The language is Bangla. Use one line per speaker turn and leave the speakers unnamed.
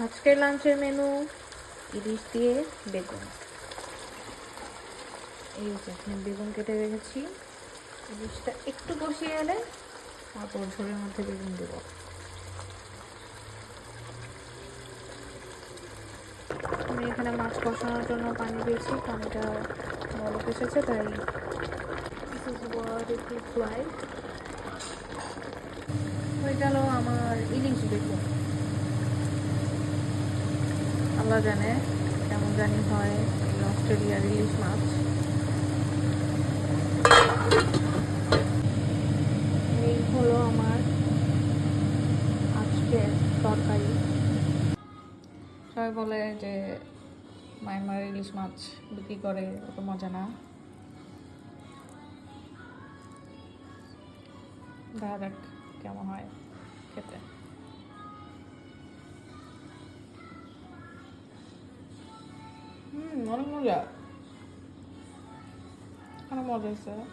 আজকের লাঞ্চের মেনু ইলিশ দিয়ে বেগুন। এই যে বেগুন কেটে রেখেছি। ইলিশটা একটু কষিয়ে এলে তারপর ঝোলের মধ্যে বেগুন দেবো। আমি এখানে মাছ কষানোর জন্য পানি দিয়েছি, পানিটা বলক এসেছে, তাই is what it looks like হয়ে গেল আমার ইলিশ বেগুন জানে, কেমন জানি হয় এই অস্ট্রেলিয়ার ইলিশ মাছ এই হলো আমার আজকের তরকারি। সবাই বলে যে মায়ানমার ইলিশ মাছ বিক্রি করে, অত মজা না। দেখা যাক কেমন হয় খেতে। 음, 할아버지. 할아버지 했어요?